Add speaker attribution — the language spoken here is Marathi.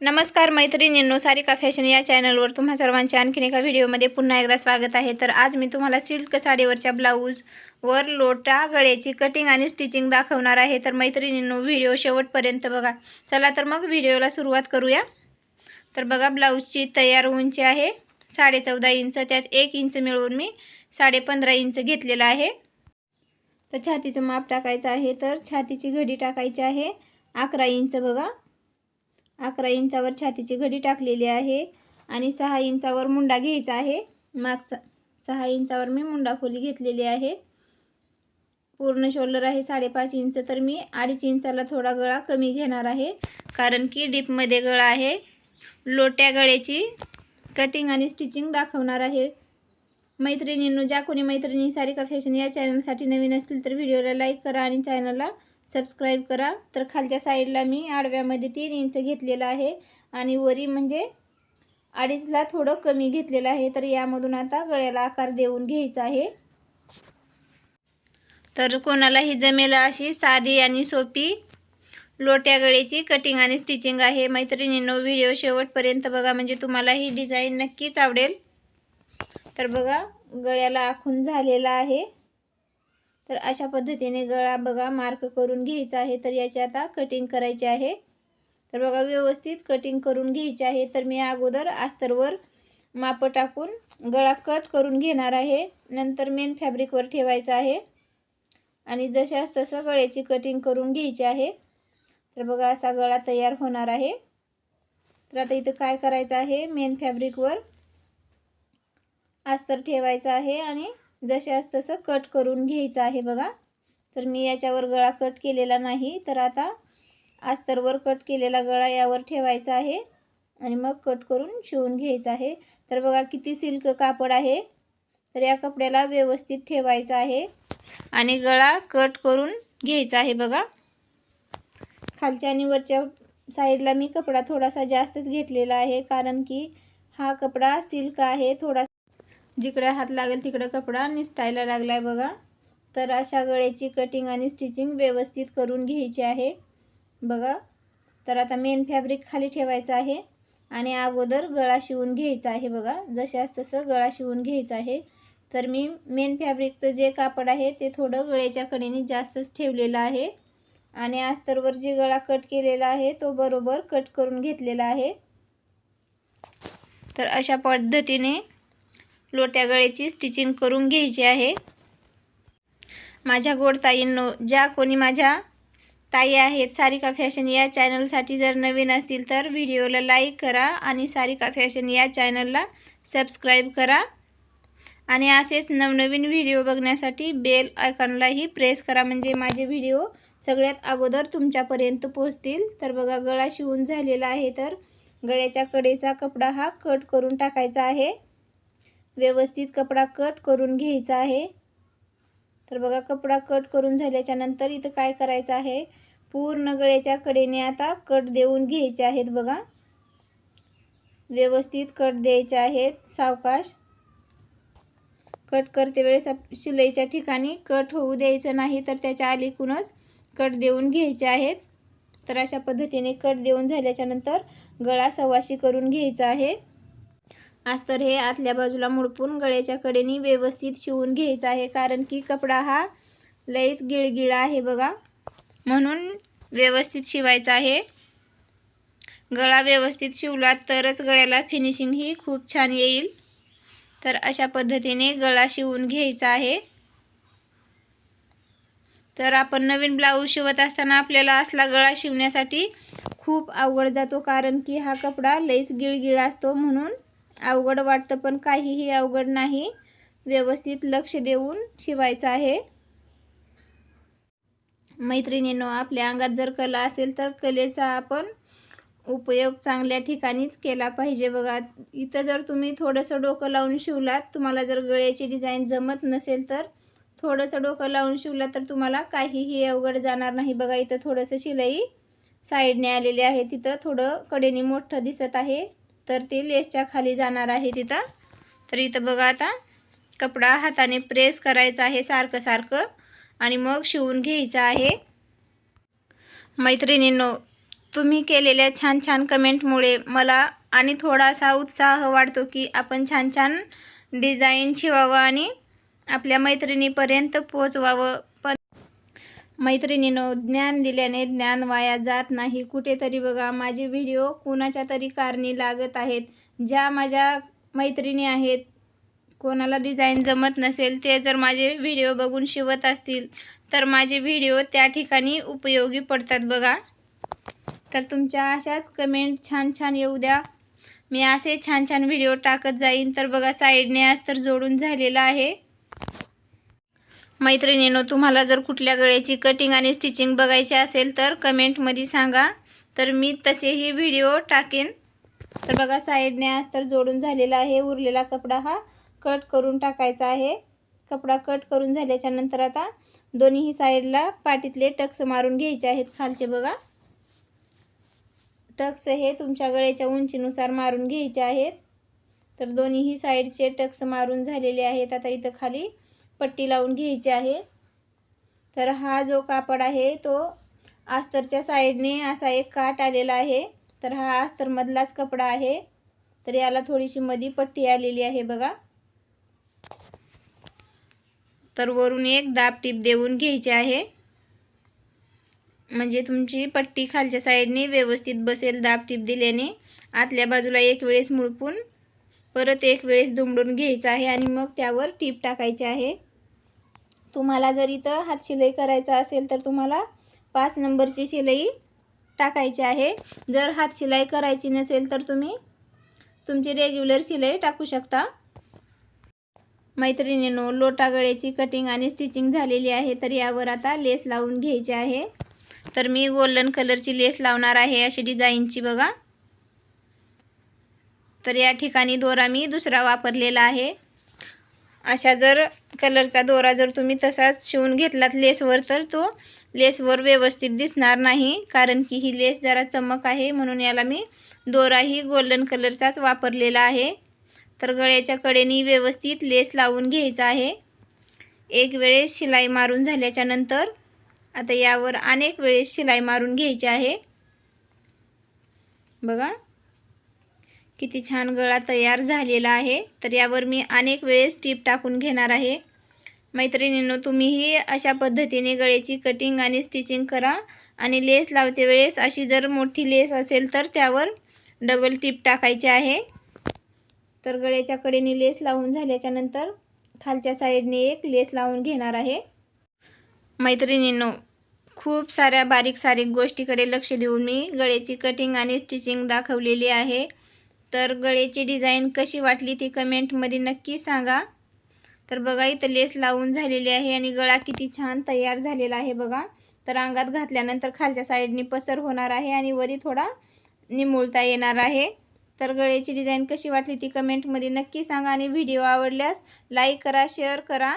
Speaker 1: नमस्कार मैत्रिणींनो सारिका फॅशन या चॅनलवर तुम्हा सर्वांच्या आणखीन एका व्हिडिओमध्ये पुन्हा एकदा स्वागत आहे. तर आज मी तुम्हाला सिल्क साडीवरच्या ब्लाऊजवर लोटा गळ्याची कटिंग आणि स्टिचिंग दाखवणार आहे. तर मैत्रिणींनो व्हिडिओ शेवटपर्यंत बघा. चला तर मग व्हिडिओला सुरुवात करूया. तर बघा ब्लाऊजची तयार उंची आहे साडेचौदा इंच. त्यात एक इंच मिळवून मी साडेपंधरा इंच घेतलेलं आहे. तर छातीचं माप टाकायचं आहे. तर छातीची घडी टाकायची आहे. अकरा इंच बघा. अकरा इंचावर छातीची घडी टाकलेली आहे आणि सहा इंचावर मुंडा घ्यायचा आहे. मागचा सहा इंचावर मी मुंडा खोली घेतलेली आहे. पूर्ण शोल्डर आहे साडेपाच इंच तर मी अडीच इंचाला थोडा गळा कमी घेणार आहे. कारण की डीपमध्ये गळा आहे. लोट्या गळ्याची कटिंग आणि स्टिचिंग दाखवणार आहे. मैत्रिणींनो ज्या कोणी मैत्रिणी सारिका फॅशन या चॅनलसाठी नवीन असतील तर व्हिडिओला लाईक करा आणि चॅनलला सबस्क्राईब करा. तर खालच्या साईडला मी आडव्यामध्ये तीन इंच घेतलेलं आहे. आणि वरी म्हणजे अडीचला थोडं कमी घेतलेलं आहे. तर यामधून आता गळ्याला आकार देऊन घ्यायचा आहे. तर कोणालाही जमेल अशी साधी आणि सोपी लोट्या गळेची कटिंग आणि स्टिचिंग आहे. मैत्रिणींनो व्हिडिओ शेवटपर्यंत बघा. म्हणजे तुम्हाला ही डिझाईन नक्कीच आवडेल. तर बघा गळ्याला आखून झालेला आहे. तर अशा पद्धतीने गळा बघा मार्क करून घ्यायचा आहे तर याची आता कटिंग करायची आहे. तर बघा व्यवस्थित कटिंग करून घ्यायची आहे तर मी अगोदर अस्तरवर माप टाकून गळा कट करून घेणार आहे. नंतर मेन फॅब्रिकवर ठेवायचं आहे. आणि जशास तसं गळ्याची कटिंग करून घ्यायची आहे. तर बघा असा गळा तयार होणार आहे. तर आता इथं काय करायचं आहे? मेन फॅब्रिकवर अस्तर ठेवायचं आहे आणि जशास तसं कट करून घ्यायचं आहे बघा. तर मी याच्यावर गळा कट केलेला नाही. तर आता अस्तरवर कट केलेला गळा यावर ठेवायचा आहे. आणि मग कट करून शिवून घ्यायचं आहे. तर बघा किती सिल्क कापड आहे. तर या कपड्याला व्यवस्थित ठेवायचं आहे. आणि गळा कट करून घ्यायचा आहे बघा. खालच्या आणि वरच्या साईडला मी कपडा थोडासा जास्तच घेतलेला आहे. कारण की हा कपडा सिल्क आहे. थोडा जिकडे हात लागेल तिकडं कपडा निसटायला लागला आहे बघा. तर अशा गळ्याची कटिंग आणि स्टिचिंग व्यवस्थित करून घ्यायची आहे. बघा. तर आता मेन फॅब्रिक खाली ठेवायचं आहे. आणि अगोदर गळा शिवून घ्यायचा आहे बघा. जशास तसं गळा शिवून घ्यायचा आहे. तर मी मेन फॅब्रिकचं जे कापड आहे ते थोडं गळ्याच्या कडेने जास्तच ठेवलेलं आहे. आणि अस्तरवर जे गळा कट केलेला आहे तो बरोबर कट करून घेतलेला आहे. तर अशा पद्धतीने लोट्या गळ्याची स्टिचिंग करून घ्यायची आहे. माझ्या गोडताईंनो ज्या कोणी माझ्या ताई आहेत सारिका फॅशन या चॅनलसाठी जर नवीन असतील तर व्हिडिओला लाईक करा आणि सारिका फॅशन या चॅनलला सबस्क्राईब करा. आणि असेच नवनवीन व्हिडिओ बघण्यासाठी बेल आयकॉनलाही प्रेस करा म्हणजे माझे व्हिडिओ सगळ्यात अगोदर तुमच्यापर्यंत पोचतील तर बघा गळा शिवून झालेला आहे तर गळ्याच्या कडेचा कपडा हा कट करून टाकायचा आहे. व्यवस्थित कपडा कट करून घ्यायचा आहे. तर बघा कपडा कट करून झाल्याच्यानंतर इथं काय करायचं आहे? पूर्ण गळ्याच्या कडेने आता कट देऊन घ्यायचे आहेत बघा. व्यवस्थित कट द्यायचे आहेत सावकाश. कट करते वेळेस शिलाईच्या ठिकाणी कट होऊ द्यायचं नाही तर त्याच्या अलीकूनच कट देऊन घ्यायचे आहेत. तर अशा पद्धतीने कट देऊन झाल्याच्यानंतर गळा सवाशी करून घ्यायचा आहे. अस्तर हे आतल्या बाजूला मुडपून गळ्याच्या कडेने व्यवस्थित शिवून घ्यायचा आहे कारण की कपडा हा लईच गिळगिळा आहे बघा. म्हणून व्यवस्थित शिवायचा आहे. गळा व्यवस्थित शिवला तरच गळ्याला फिनिशिंग ही खूप छान येईल. तर अशा पद्धतीने गळा शिवून घ्यायचा आहे. तर आपण नवीन ब्लाऊज शिवत असताना आपल्याला असला गळा शिवण्यासाठी खूप आवड जातो कारण की हा कपडा लईच गिळगिळा असतो म्हणून अवघड वाटतं पण काहीही अवघड नाही. व्यवस्थित लक्ष देऊन शिवायचं आहे. मैत्रिणींनो आपल्या अंगात जर कला असेल तर कलेचा आपण उपयोग चांगल्या ठिकाणीच केला पाहिजे बघा. इथं जर तुम्ही थोडंसं डोकं लावून शिवलात तुम्हाला जर गळ्याची डिझाईन जमत नसेल तर थोडंसं डोकं लावून शिवलं तर तुम्हाला काहीही अवघड जाणार नाही. बघा इथं थोडंसं शिलाई साईडने आलेली आहे. तिथं थोडं कडेने मोठं दिसत आहे. तर ती लेसच्या खाली जाणार आहे तिथं. तर इथं बघा आता कपडा हाताने प्रेस करायचा आहे सारखं सारखं आणि मग शिवून घ्यायचं आहे. मैत्रिणींनो तुम्ही केलेल्या छान छान कमेंटमुळे मला आणि थोडासा उत्साह वाढतो की आपण छान छान डिझाईन शिवावं आणि आपल्या मैत्रिणीपर्यंत पोचवावं. मैत्रिणीनं ज्ञान दिल्याने ज्ञान वाया जात नाही. कुठेतरी बघा माझे व्हिडिओ कुणाच्या तरी कारणी लागत आहेत. ज्या माझ्या मैत्रिणी आहेत कोणाला डिझाईन जमत नसेल ते जर माझे व्हिडिओ बघून शिवत असतील तर माझे व्हिडिओ त्या ठिकाणी उपयोगी पडतात बघा. तर तुमच्या अशाच कमेंट छान छान येऊ द्या. मी असे छान छान व्हिडिओ टाकत जाईन. तर बघा साईडने आज तर जोडून झालेलं आहे. मैत्रिणीनो तुम्हाला जर कुठल्या गळ्याची कटिंग आणि स्टिचिंग बघायची असेल तर कमेंटमध्ये सांगा. तर मी तसेही व्हिडिओ टाकेन. तर बघा साईडने आज तर जोडून झालेला आहे उरलेला कपडा हा कट करून टाकायचा आहे. कपडा कट करून झाल्याच्यानंतर आता दोन्हीही साईडला पाठीतले टक्स मारून घ्यायचे आहेत खालचे बघा. टक्स हे तुमच्या गळ्याच्या उंचीनुसार मारून घ्यायचे आहेत. तर दोन्हीही साईडचे टक्स मारून झालेले आहेत. आता इथं खाली पट्टी लावून घ्यायची आहे. तर हा जो कापड आहे तो अस्तरच्या साईडने असा एक काट आलेला आहे. तर हा अस्तरमधलाच कपडा आहे. तर याला थोडीशी मधी पट्टी आलेली आहे बघा. तर वरून एक दाब टीप देऊन घ्यायची आहे. म्हणजे तुमची पट्टी खालच्या साईडने व्यवस्थित बसेल दाब टीप दिल्याने. आतल्या बाजूला एक वेळेस मुळपून परत एक वेळेस दुमडून घ्यायचं आहे आणि मग त्यावर टीप टाकायची आहे. तुम्हाला जर इथं हात शिलाई करायचा असेल तर तुम्हाला पाच नंबरची शिलाई टाकायची आहे. जर हात शिलाई करायची नसेल तर तुम्ही तुमची रेग्युलर शिलाई टाकू शकता. मैत्रिणीनो लोटा गळ्याची कटिंग आणि स्टिचिंग झालेली आहे तर यावर आता लेस लावून घ्यायची आहे. तर मी गोल्डन कलरची लेस लावणार आहे अशी डिझाईनची बघा. तर या ठिकाणी दोरा मी दुसरा वापरलेला आहे. अशा जर कलरचा दोरा जर तुम्ही तसाच शिवून घेतलात लेसवर तर तो लेसवर व्यवस्थित दिसणार नाही कारण की ही लेस जरा चमक आहे. म्हणून याला मी दोराही गोल्डन कलरचाच वापरलेला आहे. तर गळ्याच्या कडेनी व्यवस्थित लेस लावून घ्यायचा आहे. एक वेळेस शिलाई मारून झाल्याच्यानंतर आता यावर अनेक वेळेस शिलाई मारून घ्यायची आहे. बघा. किती छान गळा तयार झालेला आहे. तर यावर मी अनेक वेळेस टीप टाकून घेणार आहे. मैत्रिणींनो तुम्हीही अशा पद्धतीने गळ्याची कटिंग आणि स्टिचिंग करा आणि लेस लावते वेळेस अशी जर मोठी लेस असेल तर त्यावर डबल टीप टाकायची आहे. तर गळ्याच्या कडेने लेस लावून झाल्याच्यानंतर खालच्या साईडने एक लेस लावून घेणार आहे. मैत्रिणींनो खूप साऱ्या बारीक सारीक गोष्टीकडे लक्ष देऊन मी गळ्याची कटिंग आणि स्टिचिंग दाखवलेली आहे. तर गळ्याची डिझाईन कशी वाटली ती कमेंटमध्ये नक्की सांगा. तर बघा इथं लेस लावून झालेली आहे आणि गळा किती छान तयार झालेला आहे बघा. तर अंगात घातल्यानंतर खालच्या साईडनी पसर होणार आहे आणि वरी थोडा निमुळता येणार आहे. तर गळ्याची डिझाईन कशी वाटली ती कमेंटमध्ये नक्की सांगा आणि व्हिडिओ आवडल्यास लाईक करा शेअर करा.